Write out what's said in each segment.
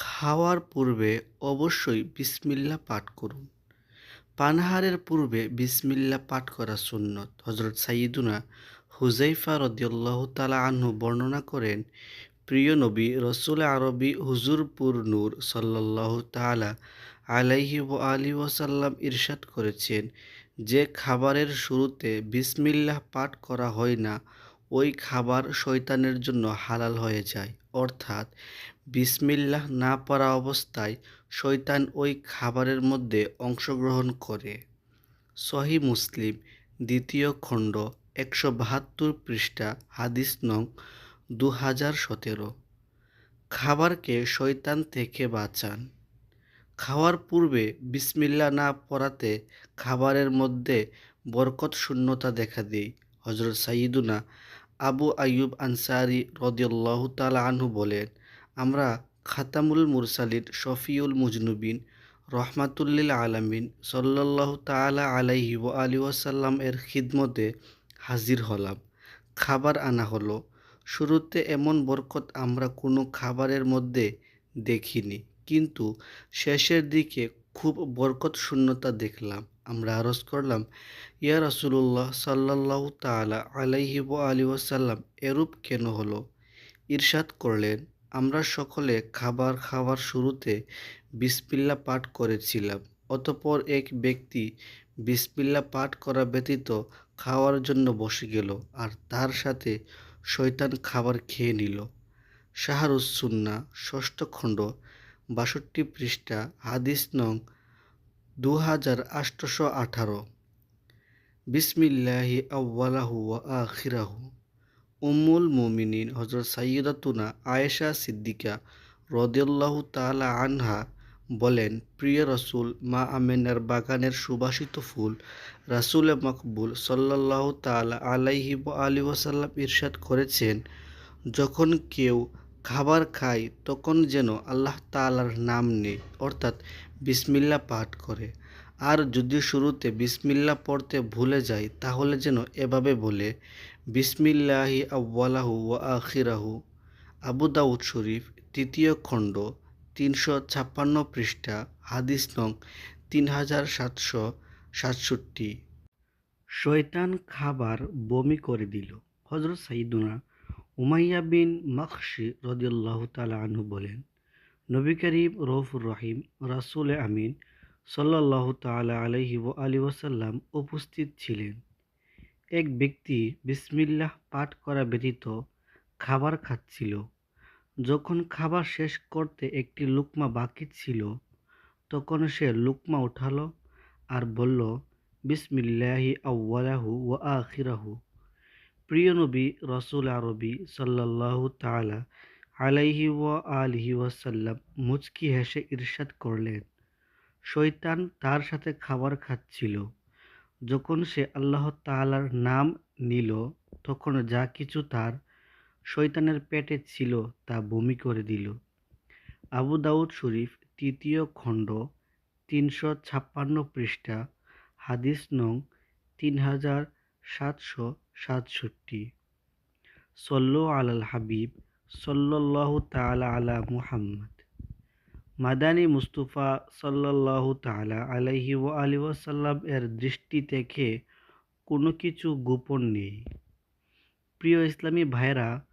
খাওয়ার পূর্বে অবশ্যই বিসমিল্লাহ পাঠ করুন। পানাহারের পূর্বে বিসমিল্লাহ পাঠ করা সুন্নত। হজরত সাইয়্যিদুনা হুজাইফা রদিয়াল্লাহু তাআলা আনহু বর্ণনা করেন, প্রিয় নবী, রসুল আরবি হুজুরপুর নূর সাল্লাল্লাহু তাআলা আলাইহি ও আলী ওয়াসাল্লাম ইরশাদ করেছেন, যে খাবারের শুরুতে বিসমিল্লাহ পাঠ করা হয় না, ওই খাবার শয়তানের জন্য হালাল হয়ে যায়। অর্থাৎ বিসমিল্লাহ না পড়া অবস্থায় শয়তান ওই খাবারের মধ্যে অংশগ্রহণ করে। সহি মুসলিম, দ্বিতীয় খণ্ড, একশো বাহাত্তর পৃষ্ঠা, হাদিস নং দু হাজার সতেরো। খাবারকে শয়তান থেকে বাঁচান। খাওয়ার পূর্বে বিসমিল্লা না পড়াতে খাবারের মধ্যে বরকত শূন্যতা দেখা দেয় হজরত সাইয়্যিদুনা আবু আইয়ুব আনসারি রদিয়াল্লাহু তাআলা আনহু বলেন আমরা খাতামুল মুরসালিন, শফিউল মুজনুবিন, রহমাতুল্লিল আলামিন সাল্লাল্লাহু তাআলা আলাইহি ওয়া আলিহি ওয়াসাল্লাম এর খিদমতে হাজির হলাম। খাবার আনা হলো। শুরুতে এমন বরকত আমরা কোনো খাবারের মধ্যে দেখিনি, কিন্তু শেষের দিকে খুব বরকত শূন্যতা দেখলাম। আমরা আরজ করলাম, ইয়া রাসূলুল্লাহ সাল্লাল্লাহু তাআলা আলাইহি ওয়া আলিহি ওয়াসাল্লাম এরূপ কেন হলো? ইরশাদ করলেন আমরা সকলে খাবার খাওয়ার শুরুতে বিসমিল্লা পাঠ করেছিলাম। অতঃপর এক ব্যক্তি বিসমিল্লা পাঠ করা ব্যতীত খাওয়ার জন্য বসে গেল আর তার সাথে শয়তান খাবার খেয়ে নিল। শাহরুসুন্না ষষ্ঠ খণ্ড, বাষট্টি পৃষ্ঠা, হাদিস নং দু হাজার আটশোশো আঠারো। বিসমিল্লাহি আউ্বালাহু আখিরাহু। উম্মুল মুমিনিন হজরত সাইয়দাতুনা আয়েশা সিদ্দিকা রদিয়াল্লাহু তাআলা আনহা বলেন, প্রিয় রসুল, মা আমেনার বাগানের সুবাসিত ফুল রাসুলে মকবুল সাল্লাল্লাহু তাআলা আলাইহি আলী ওয়াসাল্লাম ইরশাদ করেছেন। যখন কেউ খাবার খায়, তখন যেন আল্লাহ তাআলার নাম নেই অর্থাৎ বিসমিল্লা পাঠ করে। আর যদি শুরুতে বিসমিল্লা পড়তে ভুলে যায়, তাহলে যেন এভাবে বলে বিসমিল্লাহি আউ্বালাহু ওয়া আখিরাহু। আবু দাউদ শরীফ, তৃতীয় খণ্ড, তিনশো ছাপ্পান্ন পৃষ্ঠা, হাদিস নং তিন হাজার সাতশো সাতষট্টি। শয়তান খাবার বমি করে দিল। হজরত সাইদুনা উমাইয়া বিন মখশি রদিয়াল্লাহ তালা বলেন, নবী করিম রৌফুর রহিম, রাসুল আমিন সাল্লাহ তালা আলহি ও আলী ওসাল্লাম উপস্থিত ছিলেন। এক ব্যক্তি বিসমিল্লাহ পাঠ করা ব্যতীত খাবার খাচ্ছিল। যখন খাবার শেষ করতে একটি লুকমা বাকি ছিল, তখন সে লুকমা উঠালো আর বলল, বিসমিল্লাহি আউ্লাহু ও আখিরাহু। প্রিয় নবী, রসুল আরবি সাল্লাল্লাহু তাআলা আলাইহি ওয়া আলিহি ওয়াসাল্লাম মুচকি হেসে ইরশাদ করলেন। শৈতান তার সাথে খাবার খাচ্ছিল। যখন সে আল্লাহ তাআলার নাম নিল, তখন যা কিছু তার শৈতানের পেটে ছিল তা বমি করে দিল। আবু দাউদ শরীফ, তৃতীয় খণ্ড, তিনশো ছাপ্পান্ন পৃষ্ঠা, হাদিস নং তিন হাজার সাতশো সাতষট্টি। সল্লু আলাল হাবিব, সল্লাল্লাহু তাআলা আলা মুহাম্মদ। মাদানী মুস্তফা সাল্লাল্লাহু তাআলা আলাইহি ও আলিহি ওয়াসাল্লাম এর দৃষ্টি থেকে কোনো কিছু গোপন নেই। প্রিয় ইসলামী ভাইরা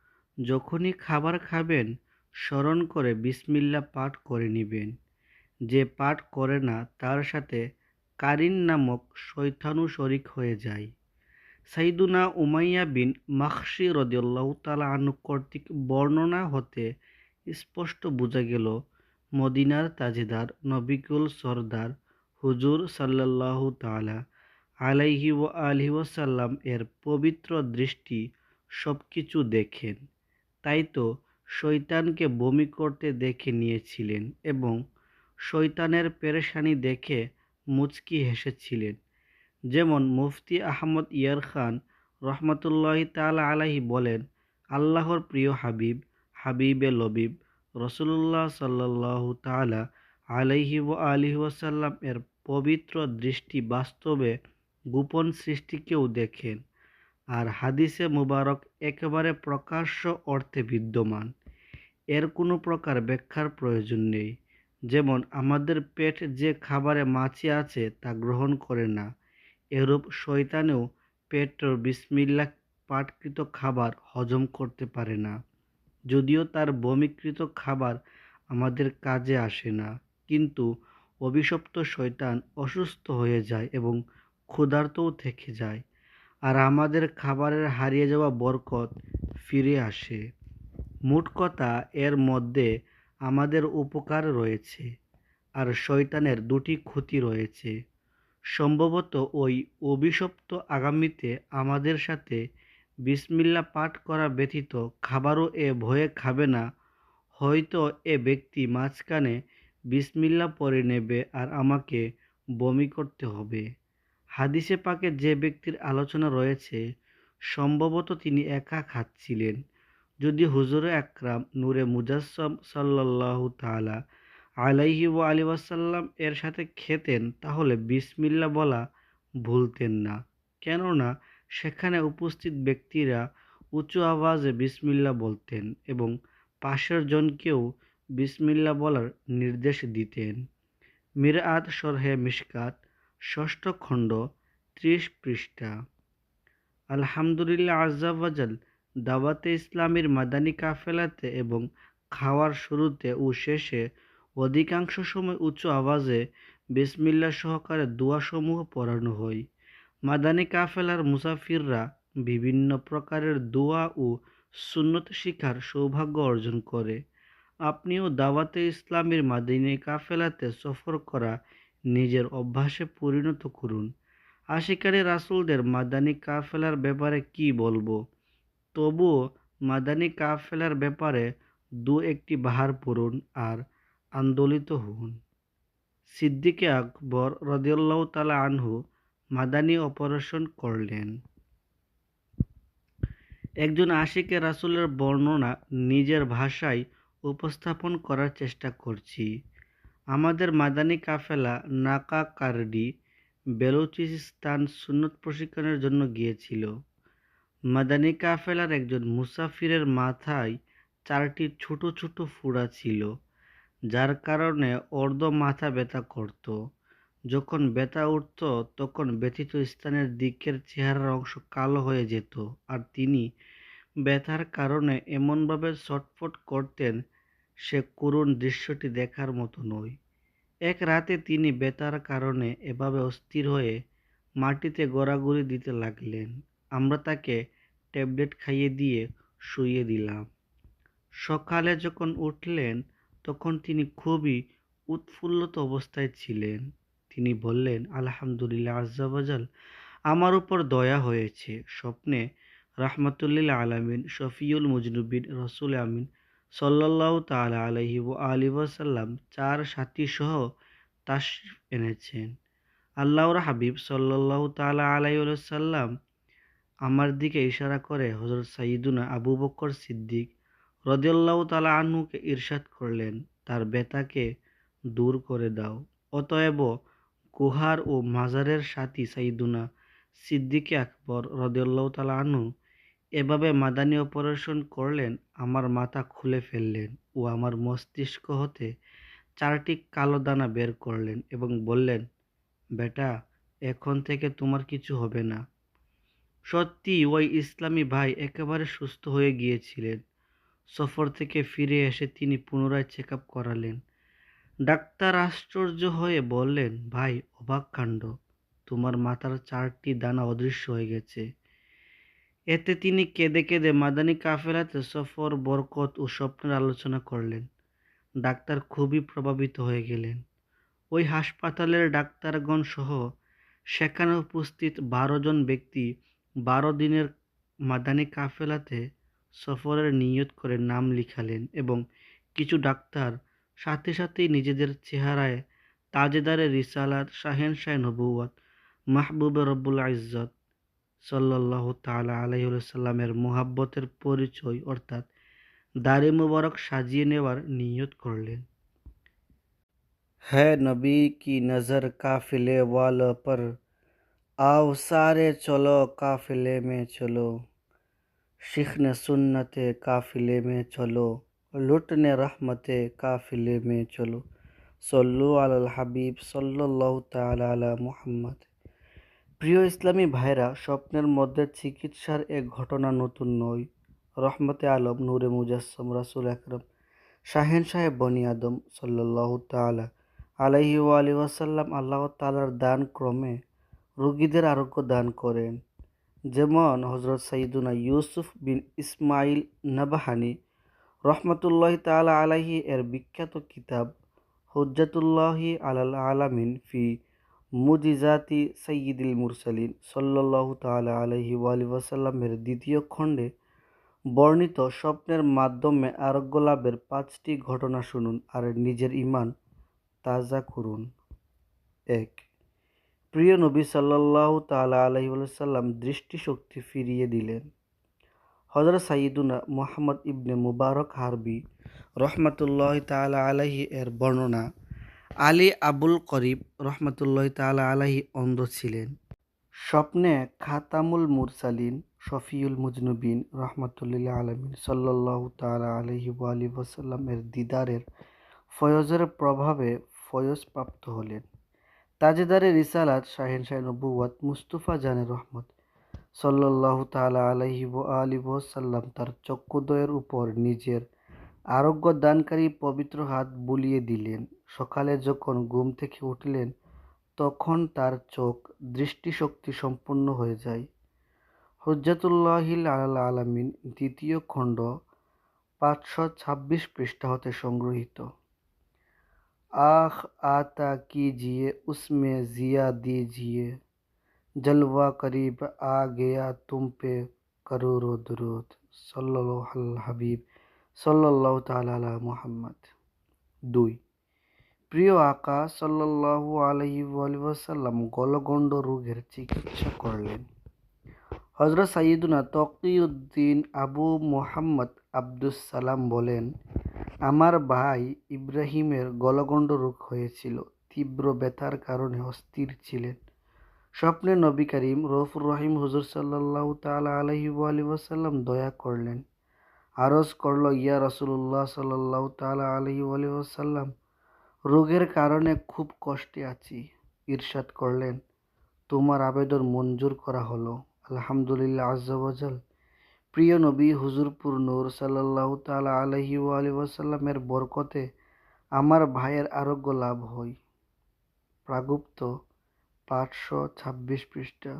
যখনই খাবার খাবেন, স্মরণ করে বিসমিল্লা পাঠ করে নেবেন। যে পাঠ করে না, তার সাথে কারিন নামক শৈতানু শরিক হয়ে যায়। সাইদুনা উমাইয়া বিন মাখশি রদিয়াল্লাহু তালা আনু কর্তৃক বর্ণনা হতে স্পষ্ট বোঝা গেল মদিনার তাজেদার নবিকুল সর্দার হুজুর সাল্লাল্লাহু তালা আলাইহি ও আলহি ওসাল্লাম এর পবিত্র দৃষ্টি সব কিছু দেখেন। তাই তো শৈতানকে বমি করতে দেখে নিয়েছিলেন এবং শৈতানের পেরেশানি দেখে মুচকি হেসেছিলেন। যেমন মুফতি আহমদ ইয়ার খান রহমতুল্লাহ তালা আলাহি বলেন, আল্লাহর প্রিয় হাবিব, হাবিবে লবিব রসুল্লাহ সাল্লাহ তালা আলাইহি ও আলিহি ওয়াসাল্লাম এর পবিত্র দৃষ্টি বাস্তবে গোপন সৃষ্টিকেও দেখেন আর হাদিসে মুবারক একেবারে প্রকাশ্য অর্থে বিদ্যমান। এর কোনো প্রকার ব্যাখ্যার প্রয়োজন নেই। যেমন, আমাদের পেট যে খাবারে মাছি আছে তা গ্রহণ করে না। এরূপ শয়তানেও পেটর বিসমিল্লা পাটকৃত খাবার হজম করতে পারে না। যদিও তার বমিকৃত খাবার আমাদের কাজে আসে না, কিন্তু অভিশপ্ত শয়তান অসুস্থ হয়ে যায় এবং ক্ষুধার্তও থেকে যায় আর আমাদের খাবারের হারিয়ে যাওয়া বরকত ফিরে আসে। মোট কথা, এর মধ্যে আমাদের উপকার রয়েছে আর শয়তানের দুটি ক্ষতি রয়েছে। সম্ভবত ওই অভিশপ্ত আগামীতে আমাদের সাথে বিসমিল্লা পাঠ করা ব্যতীত খাবারও এ ভয়ে খাবে না। হয়তো এ ব্যক্তি মাঝখানে বিসমিল্লা পরে নেবে আর আমাকে বমি করতে হবে। হাদিসে পাকে যে ব্যক্তির আলোচনা রয়েছে, সম্ভবত তিনি একা খাচ্ছিলেন। যদি হুজুরে আকরাম নূরে মুজাসম সাল্লাহ তালা আলাইহি ও আলী ওয়াসাল্লাম এর সাথে খেতেন, তাহলে বিসমিল্লা বলা ভুলতেন না। কেননা সেখানে উপস্থিত ব্যক্তিরা উঁচু আওয়াজে বিসমিল্লা বলতেন এবং পাশের জনকেও বিসমিল্লা বলার নির্দেশ দিতেন। মিরাত সরহে মিশকাত, ষষ্ঠ খণ্ড, ত্রিশ পৃষ্ঠা। আলহামদুলিল্লাহ আজাল দাওয়াতে ইসলামের মাদানী কাফেলাতে এবং খাওয়ার শুরুতে ও শেষে অধিকাংশ সময় উঁচু আওয়াজে বিসমিল্লা সহকারে দোয়াসমূহ পড়ানো হয়। মাদানী কাফেলার মুসাফিররা বিভিন্ন প্রকারের দোয়া ও সুন্নত শিখার সৌভাগ্য অর্জন করে। আপনিও দাওয়াতে ইসলামের মাদিনী কাফেলাতে সফর করা নিজের অভ্যাসে পরিণত করুন। আশিকারী রাসুলদের মাদানী কাফেলার ব্যাপারে কি বলব? তবুও মাদানী কাফেলার ব্যাপারে দু একটি বাহার পড়ুন আর আন্দোলিত হন। সিদ্দিকে আকবর রদিয়াল্লাহ তালা আনহু মাদানী অপারেশন করলেন। একজন আশিকে রাসুলের বর্ণনা নিজের ভাষায় উপস্থাপন করার চেষ্টা করছি। আমাদের মাদানী কাফেলা নাকা কারডি বেলুচিস্তান সুন্নত প্রশিক্ষণের জন্য গিয়েছিল। মাদানী কাফেলার একজন মুসাফিরের মাথায় চারটি ছোট ছোট ফুড়া ছিল, যার কারণে অর্ধ মাথা ব্যথা করত। যখন ব্যথা উঠত, তখন ব্যথিত স্থানের দিকের চেহারার অংশ কালো হয়ে যেত আর তিনি ব্যথার কারণে এমনভাবে ছটফট করতেন সে করুণ দৃশ্যটি দেখার মতো নয়। এক রাতে তিনি ব্যথার কারণে এভাবে অস্থির হয়ে মাটিতে গড়াগড়ি দিতে লাগলেন। আমরা তাকে ট্যাবলেট খাইয়ে দিয়ে শুইয়ে দিলাম। সকালে যখন উঠলেন, তখন তিনি খুবই উৎফুল্লত অবস্থায় ছিলেন। তিনি বললেন, আলহামদুলিল্লাহ আজাবাজাল আমার উপর দয়া হয়েছে। স্বপ্নে রাহমাতুল্লিল আলমিন, শফিউল মুজনুবিন, রসুল আমিন সাল্লাহ তালা আলহি ও আলী ওয়াসাল্লাম চার সাথী সহ তাশরিফ এনেছেন। আল্লাহর হাবিব সাল্লাহ তালা আলাই সাল্লাম আমার দিকে ইশারা করে হজরত সাইদুনা আবু বক্কর সিদ্দিক রদিয়াল্লাহ তালা আনহুকে ইরশাদ করলেন, তার বেতাকে দূর করে দাও। অতএব গুহার ও মাজারের সাথী সাইদুনা সিদ্দিকে আকবর রদিয়াল্লাহ তালা আনহু এভাবে মাদানী অপারেশন করলেন, আমার মাথা খুলে ফেললেন ও আমার মস্তিষ্ক হতে চারটি কালো দানা বের করলেন এবং বললেন, বেটা, এখন থেকে তোমার কিছু হবে না। সত্যি, ওই ইসলামী ভাই একেবারে সুস্থ হয়ে গিয়েছিলেন। সফর থেকে ফিরে এসে তিনি পুনরায় চেক আপ করালেন। ডাক্তার আশ্চর্য হয়ে বললেন, ভাই, অবাক কাণ্ড। তোমার মাথার চারটি দানা অদৃশ্য হয়ে গেছে। এতে তিনি কেঁদে কেঁদে মাদানী কাফেলাতে সফর, বরকত ও স্বপ্নের আলোচনা করলেন। ডাক্তার খুবই প্রভাবিত হয়ে গেলেন। ওই হাসপাতালের ডাক্তারগণ সহ সেখানে উপস্থিত বারো জন ব্যক্তি বারো দিনের মাদানী কাফেলাতে সফরের নিয়ত করে নাম লিখালেন এবং কিছু ডাক্তার সাথে সাথেই নিজেদের চেহারায় তাজেদারে রিসালাত শাহেন শাহ নবুয়াত মাহবুবে রব্বুল ইজ্জত সাল্লাহ তালা আলাইসাল্লামের মোহাব্বতের পরিচয় অর্থাৎ দাড়ি মুবারক সাজিয়ে নেওয়ার নিয়ত করলেন है नबी की नज़र काफिले वालों पर आओ सारे चलो काफिले में चलो शिखन सुन्नत काफिले में चलो লুটনে রহমতে কাফিলে মে চলো। সল্লু আলাল হাবিব সাল্লাহ তালা আলা মুহাম্মদ। প্রিয় ইসলামী ভাইরা স্বপ্নের মধ্যে চিকিৎসার এক ঘটনা নতুন নয়। রহমতে আলম, নূরে মুজাসম, রাসুল আকরম, শাহেন সাহেব, বনি আদম সাল্লাহ তালা আলাইহি আলি ওয়াসাল্লাম আল্লাহ তালার দান ক্রমে রোগীদের আরোগ্য দান করেন। যেমন হজরত সাইদুনা ইউসুফ বিন ইসমাইল নাবাহানি রহমতুল্লাহ তালা আলাহি এর বিখ্যাত কিতাব হুজ্জাতুল্লাহি আলাল আলামিন ফি মুজিজাতি সৈয়দুল মুরসালিন সাল্লাহ তালা আলহি ওয়ালি ওয়াসাল্লামের দ্বিতীয় খণ্ডে বর্ণিত স্বপ্নের মাধ্যমে আরোগ্য লাভের পাঁচটি ঘটনা শুনুন আর নিজের ইমান তাজা করুন। এক, প্রিয় নবী সাল্লাহ তালা আলহি সাল্লাম দৃষ্টিশক্তি ফিরিয়ে দিলেন। হজরত সাইদুনা মোহাম্মদ ইবনে মুবারক হারবি রহমতুল্লাহ তালা আলাহি এর বর্ণনা, আলী আবুল করিব রহমতুল্লাহ তালা আলাহি অন্ধ ছিলেন। স্বপ্নে খাতামুল মুরসালিন শফিউল মুজনুবিন রহমতুল্লাহ আলমিন সাল্লাহ তালা আলহি আলী ওসাল্লামের দিদারের ফয়জের প্রভাবে ফয়জ প্রাপ্ত হলেন। তাজেদারে রিসালাত শাহিন শাহ নবুয়াত মুস্তফা জানে রহমত। সাল্লাহ তালা আলহিব আলিব সাল্লাম তার চক্ষুদ্বয়ের উপর নিজের আরোগ্য দানকারী পবিত্র হাত বুলিয়ে দিলেন। সকালে যখন ঘুম থেকে উঠলেন, তখন তার চোখ দৃষ্টিশক্তি সম্পূর্ণ হয়ে যায়। হজ্জাতুল্লাহিল আল আলামিন দ্বিতীয় খণ্ড, পাঁচশো ছাব্বিশ পৃষ্ঠা হতে সংগৃহীত। আখ আতা কি জিয়ে, উসমে জিয়া দি জিয়ে। जलवा करीब आ गया तुम पे करोड़ो दुरूद सल्लल्लाहु হাবিব সাল্লাল্লাহু তাআলা মুহাম্মদ দুই প্রিয় আকা সাল্লাল্লাহু আলাইহি ওয়াসাল্লাম গলগণ্ড রোগের চিকিৎসা করলেন হজরত সাইয়দুনা তকিউদ্দিন আবু মোহাম্মদ আব্দুস সালাম বলেন আমার ভাই ইব্রাহিমের গলগণ্ড রোগ হয়েছিল তীব্র ব্যথার কারণে অস্থির ছিলেন স্বপ্নে নবী করিম রফুর রহিম হুজুর সাল্লাহ তালা আলহি আলী ওয়াসাল্লাম দয়া করলেন। আরজ করল, ইয়া রসুল্লাহ সাল্লাহ তালা আলহি আলী ওয়াসাল্লাম, রোগের কারণে খুব কষ্টে আছি, ইরশাদ করলেন। তোমার আবেদন মঞ্জুর করা হলো। আলহামদুলিল্লাহ আজ্জাল প্রিয় নবী, হুজুরপুর নূর সাল্লাহ তালা আলহি আলি ওয়াসাল্লামের বরকতে আমার ভাইয়ের আরোগ্য লাভ হয় প্রাগুপ্ত পাঁচশো ছাব্বিশ পৃষ্ঠা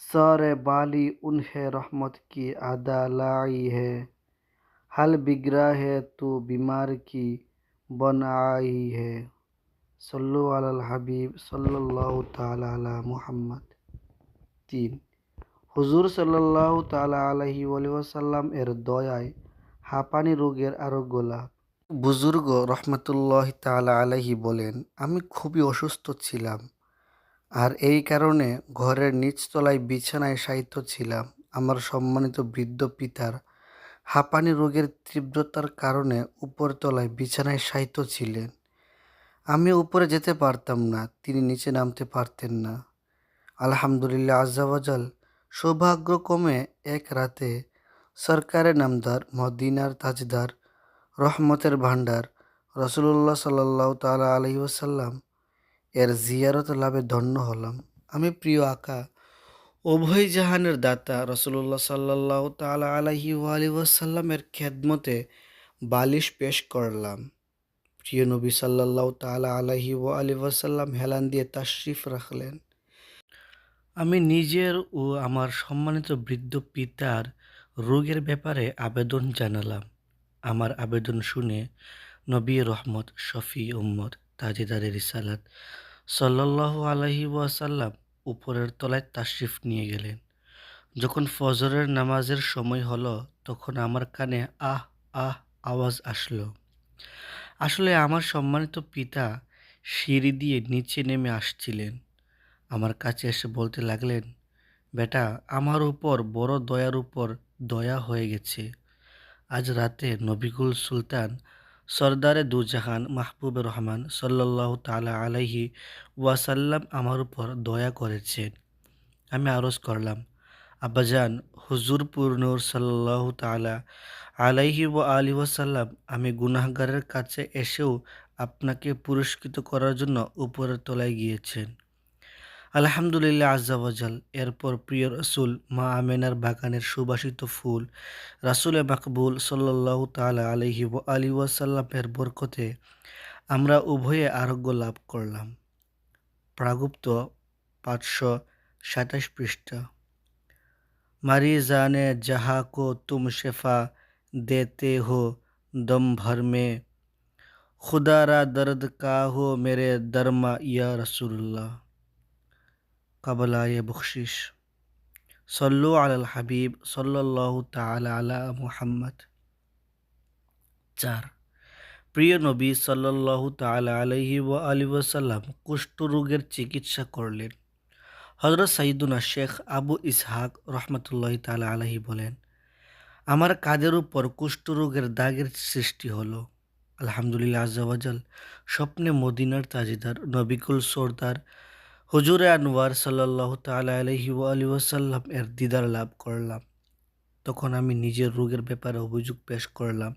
सर बाली उन्हें रहमत की अदा लाई है हल बिगड़ा है तो बीमार की बन आई है सल्लु अलल हबीब सल्लल्लाहु ताला अला मुहम्मद তিন হুজুর সাল্লাহ তালা আলহি ওয়াসাল্লাম এর দয়ায় হাঁপানি রোগের আরোগ্য লাভ বুজুর্গ রহমতুল্লাহ তালা আলহি বলেন, আমি খুবই অসুস্থ ছিলাম আর এই কারণে ঘরের নিচতলায় বিছানায় সাহিত্য ছিলাম। আমার সম্মানিত বৃদ্ধ পিতার হাঁপানি রোগের তীব্রতার কারণে উপরতলায় বিছানায় সাহিত্য ছিলেন। আমি উপরে যেতে পারতাম না, তিনি নিচে নামতে পারতেন না। আলহামদুলিল্লাহ আজাওয়াজাল সৌভাগ্যক্রমে এক রাতে সরকারের নামদার, মদিনার তাজদার রহমতের ভাণ্ডার রসুল্লাহ সাল্লাহ তালা আলহি ওসাল্লাম এর জিয়ারত লাভে ধন্য হলাম। আমি প্রিয় আকা, উভয় জাহানের দাতা রসুল্লাহ সাল্লাহ তালা আলহি আলি ওয়াসাল্লামের খেদমতে বালিশ পেশ করলাম। প্রিয় নবী সাল্লাহ তালা আলহি ও আলি ওয়াসাল্লাম হেলান দিয়ে তাশরিফ রাখলেন। আমি নিজের ও আমার সম্মানিত বৃদ্ধ পিতার রোগের ব্যাপারে আবেদন জানালাম। আমার আবেদন শুনে নবী রহমত, শফি উম্মদ তাজেদারে রিসালাত সাল্লাহ আলহি ওয়াসাল্লাম উপরের তলায় তাশরিফ নিয়ে গেলেন। যখন ফজরের নামাজের সময় হলো, তখন আমার কানে আহ আহ আওয়াজ আসলো। আসলে আমার সম্মানিত পিতা সিঁড়ি দিয়ে নিচে নেমে আসছিলেন। আমার কাছে এসে বলতে লাগলেন, বেটা, আমার উপর বড় দয়ার উপর দয়া হয়ে গেছে। আজ রাতে নবিকুল সুলতান সর্দারে দুজাহান মাহবুব রহমান সাল্লাহ তালা আলাইহি ওয়াসাল্লাম আমার উপর দয়া করেছেন। আমি আরজ করলাম, আব্বাজান হুজুর পূর্ণুর সাল্লাহ তালা আলাইহি ও আলি ওয়াসাল্লাম, আমি গুনাহগারের কাছে এসেও আপনাকে পুরস্কৃত করার জন্য উপরের তলায় গিয়েছেন। আলহামদুলিল্লাহ আজাওয়াজাল এরপর প্রিয় রসুল, মা আমেনার বাগানের সুবাসিত ফুল, রাসুলে মাকবুল সাল্লাহ তালা আলহি আলী ওয়াসাল্লামের বরকতে আমরা উভয়ে আরোগ্য লাভ করলাম। প্রাগুপ্ত পাঁচশো সাতাশ পৃষ্ঠা। মারি জানে যাহা কো তুম শেফা দেতে হো, দম ভর মে। খুদারা দর্দ কা হো মেরে দরমা ইয়া রসুল্লাহ কাবলায় বখশিস সল্লু আল হাবিব সাল্লাহ তালা আলা মুহাম্মদ। চার। প্রিয় নবী সাল্লাহ তালা আলহি ও আলী ওসাল্লাম কুষ্ঠরোগের চিকিৎসা করলেন। হজরত সাইদুনা শেখ আবু ইসহাক রহমতুল্লাহ তালা আলহি বলেন, আমার কাদের উপর কুষ্ঠরোগের দাগের সৃষ্টি হলো। আলহামদুলিল্লাহ আজাল স্বপ্নে মদিনার তাজিদার নবিকুল সর্দার হুজুরে আনোয়ার সাল্লাহ তালা আলহি আলী ওসাল্লাম এর দিদার লাভ করলাম। তখন আমি নিজের রোগের ব্যাপারে অভিযোগ পেশ করলাম।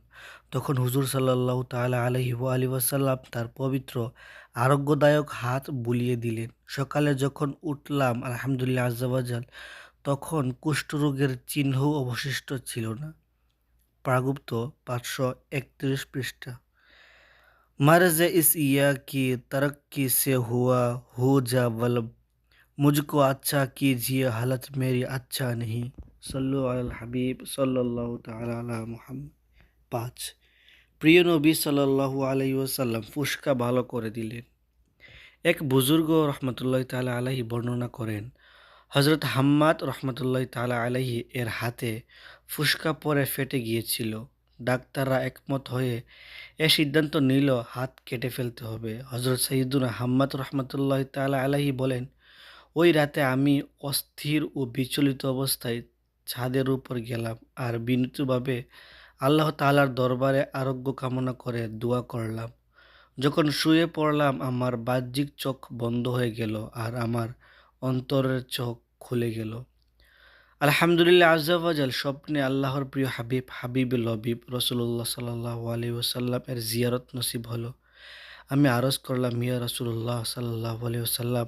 তখন হুজুর সাল্লাহ তালা আলহি আলী ওয়াসাল্লাম তার পবিত্র, আরোগ্যদায়ক হাত বুলিয়ে দিলেন। সকালে যখন উঠলাম, আলহামদুলিল্লাহ আজাবাজাল তখন কুষ্ঠরোগের চিহ্নও অবশিষ্ট ছিল না। প্রাগুপ্ত পাঁচশো একত্রিশ পৃষ্ঠা। मर्ज इस या की तरक्की से हुआ हो जा वलब मुझको अच्छा कीजिए हालत मेरी अच्छा नहीं সল্লু আল হাবিব সাল্লাহ তালা মুহাম্মদ পাঁচ প্রিয় নবী সাল্লাহু আলাইসাল্লাম ফুসকা ভালো করে দিলেন এক বুজুর্গ রহমতুল্লাহ তালা আলাহি বর্ণনা করেন হজরত হাম্মাদ রহমতুল্লাহ তালা আলাহি এর হাতে ফুসকা পরে ফেটে গিয়েছিল ডাক্তাররা একমত হয়ে এ সিদ্ধান্ত নিল, হাত কেটে ফেলতে হবে। হজরত সঈদুল হাম্মাদ রহমতুল্লাহ তালা আলাহি বলেন, ওই রাতে আমি অস্থির ও বিচলিত অবস্থায় ছাদের উপর গেলাম আর বিনীতভাবে আল্লাহ তালার দরবারে আরোগ্য কামনা করে দোয়া করলাম। যখন শুয়ে পড়লাম, আমার বাহ্যিক চোখ বন্ধ হয়ে গেল আর আমার অন্তরের চোখ খুলে গেল। আলহামদুলিল্লাহ আজাল স্বপ্নে আল্লাহর প্রিয় হাবিব হাবিব লবিব রসুল্লাহ সাল্লাহ আলী ওসাল্লাম এর জিয়ারত নসিব হলো। আমি আরজ করলাম মিয়া রসুল্লাহ সাল্লাহ আলী ওসাল্লাম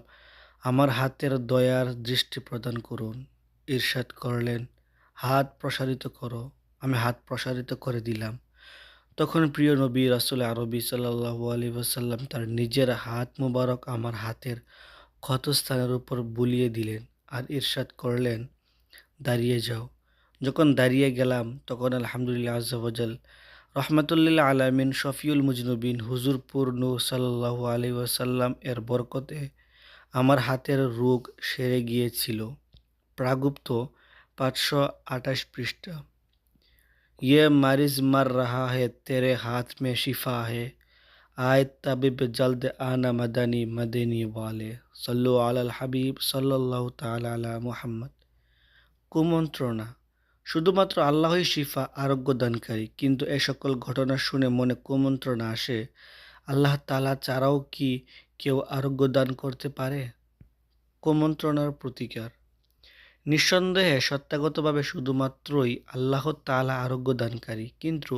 আমার হাতের দয়ার দৃষ্টি প্রদান করুন। ঈর্ষাদ করলেন, হাত প্রসারিত করো। আমি হাত প্রসারিত করে দিলাম। তখন প্রিয় নবী রাসুল আরবি সাল্লাহু আলী ওসাল্লাম তার নিজের হাত মুবারক আমার হাতের ক্ষতস্থানের উপর বুলিয়ে দিলেন আর ঈর্ষাদ করলেন দাঁড়িয়ে যাও যখন দাঁড়িয়ে গেলাম তখন আলহামদুলিল্লাহ আজাল রহমতুল্লাহ আলামিন শফিউল মুজনুবিন হুজুরপুর নূর সাল্লাহু আলী ওয়াসাল্লাম এর বরকতে আমার হাতের রোগ সেরে গিয়েছিল प्रागुप्त पाँच सौ अट्ठाईस पृष्ठ ये मरीज मर रहा है तेरे हाथ में शिफा है आए तबिब जल्द आना मदनी मदनी वाले सल्लु আলাল হাবিব সাল্লাহ তালা মুহাম্মদ কুমন্ত্রণা। শুধুমাত্র আল্লাহই শিফা আরোগ্য দানকারী কিন্তু এ সকল ঘটনা শুনে মনে কুমন্ত্রণা আসে, আল্লাহ তালা ছাড়াও কি কেউ আরোগ্য দান করতে পারে? কুমন্ত্রণার প্রতিকার। নিঃসন্দেহে সত্যাগতভাবে শুধুমাত্রই আল্লাহ তালা আরোগ্য দানকারী কিন্তু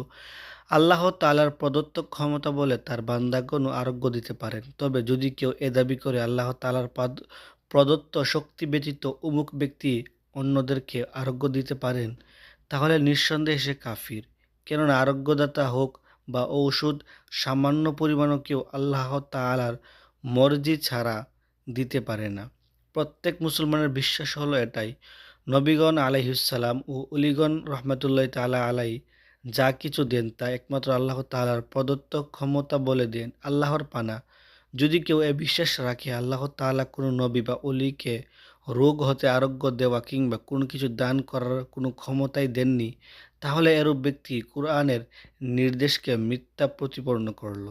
আল্লাহ তালার প্রদত্ত ক্ষমতা বলে তার বান্দাগণও আরোগ্য দিতে পারেন। তবে যদি কেউ এ দাবি করে আল্লাহ তালার পদ, প্রদত্ত শক্তি ব্যতীত উমুক ব্যক্তি অন্যদেরকে আরোগ্য দিতে পারেন, তাহলে নিঃসন্দেহে সে কাফির। কেননা আরোগ্যদাতা হোক বা ঔষধ, সামান্য পরিমাণও কেউ আল্লাহ তালার মর্জি ছাড়া দিতে পারে না। প্রত্যেক মুসলমানের বিশ্বাস হলো এটাই। নবীগণ আলাইহিসাল্লাম ও উলিগণ রহমতুল্লাহ তালা আলাই যা কিছু দেন তা একমাত্র আল্লাহ তালার প্রদত্ত ক্ষমতা বলে দেন, আল্লাহর পানা। যদি কেউ এ বিশ্বাস রাখে আল্লাহ তালা কোনো নবী বা অলিকে রোগ হতে আরোগ্য দেওয়া কিংবা কোনো কিছু দান করার কোনো ক্ষমতাই দেননি, তাহলে এরূপ ব্যক্তি কোরআনের নির্দেশকে মিথ্যা প্রতিপন্ন করল।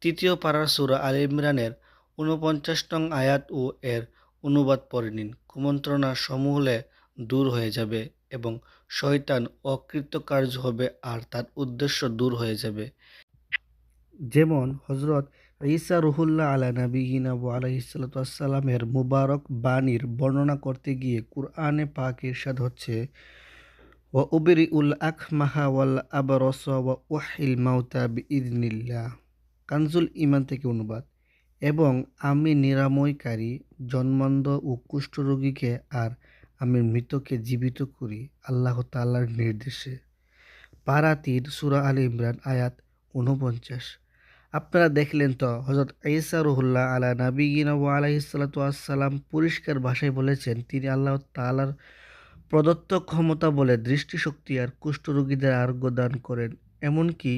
তৃতীয় পাড়ার সুরা আল ইমরানের ঊনপঞ্চাশ নং আয়াত ও এর অনুবাদ পড়ে নিন। কুমন্ত্রণা সমূহলে দূর হয়ে যাবে এবং শয়তান অকৃতকার্য হবে আর তার উদ্দেশ্য দূর হয়ে যাবে। যেমন হজরত ঈসা রুহুল্লাহ আলা নবীনা ও আলাইসালামের মুবারক বাণীর বর্ণনা করতে গিয়ে কুরআনে পাক ইরশাদ হচ্ছে ও উবরি উল আখ মাহা ওয়াল আবরস ওয়া ওয়াহিল মাউতা বিইদনিল্লাহ। কানজুল ইমান থেকে অনুবাদ। এবং আমি নিরাময়কারী, জন্মান্ধ ও কুষ্ঠরোগীকে আর আমি মৃতকে জীবিত করি, আল্লাহ তাল্লার নির্দেশে। পারা তীর সুরা আলী ইমরান আয়াত উনপঞ্চাশ আপনারা দেখলেন তো হজরত ঈসা রুহুল্লাহ আলা নাবিগিনা ও আলাইসালাতাম পরিষ্কার ভাষায় বলেছেন, তিনি আল্লাহ তালার প্রদত্ত ক্ষমতা বলে দৃষ্টিশক্তি আর কুষ্ঠরোগীদের আরোগ্য দান করেন, এমনকি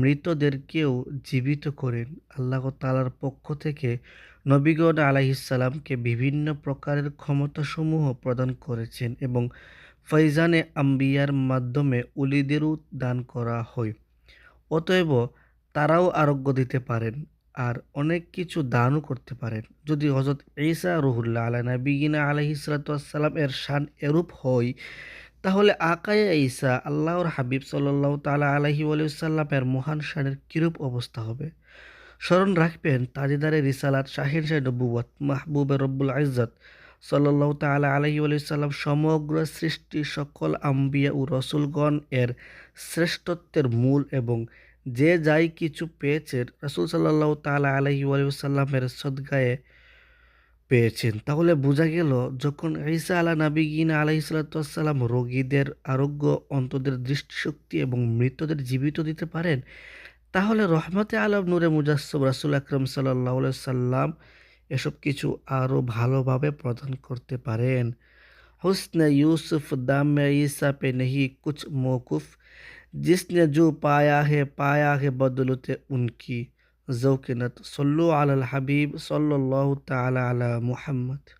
মৃতদেরকেও জীবিত করেন। আল্লাহ তালার পক্ষ থেকে নবীগণ আলাইসাল্লামকে বিভিন্ন প্রকারের ক্ষমতাসমূহ প্রদান করেছেন এবং ফৈজানে আম্বিয়ার মাধ্যমে উলিদেরও দান করা হয়। অতএব তারাও আরোগ্য দিতে পারেন আর অনেক কিছু দানও করতে পারেন। যদি হজরত ঈসা রহুল্লা আলা নবীনা আলহিসাল্লাম এর শান এরূপ হয়, তাহলে আকায়ে ঈসা আল্লাহর হাবিব সাল্লাহ তালা আলহি আলাইসাল্লামের মহান শানের কিরূপ অবস্থা হবে? স্মরণ রাখবেন, তাজেদারে রিসালাত শাহিন শাহ নবুয়াত মাহবুবে রব্বুল ইজ্জত সাল্লাহ তালা আলহি আলাইসাল্লাম সমগ্র সৃষ্টি সকল আম্বিয়া ও রসুলগণ এর শ্রেষ্ঠত্বের মূল এবং যে যাই কিছু পেয়েছেন রসুল সাল্লাহ তালা আলহি আলিউসাল্লামের সদ্গায়ে পেয়েছেন। তাহলে বোঝা গেল, যখন ঈসা আলা নাবিগিন আলাইসালাতাম রোগীদের আরোগ্য অন্তদের দৃষ্টিশক্তি এবং মৃতদের জীবিত দিতে পারেন, তাহলে রহমতে আলম নূরে মুজাসব রাসুল আকরম সাল্লাহ সাল্লাম এসব কিছু আরও ভালোভাবে প্রদান করতে পারেন। হুসনে ইউসুফ দাম ঈসা পে নেহি কুচ মৌকুফ जिसने जो पाया है पाया है बदौलत उनकी जौकनत सल्लु अला हबीब सल्लल्लाहु ताला अला मुहम्मद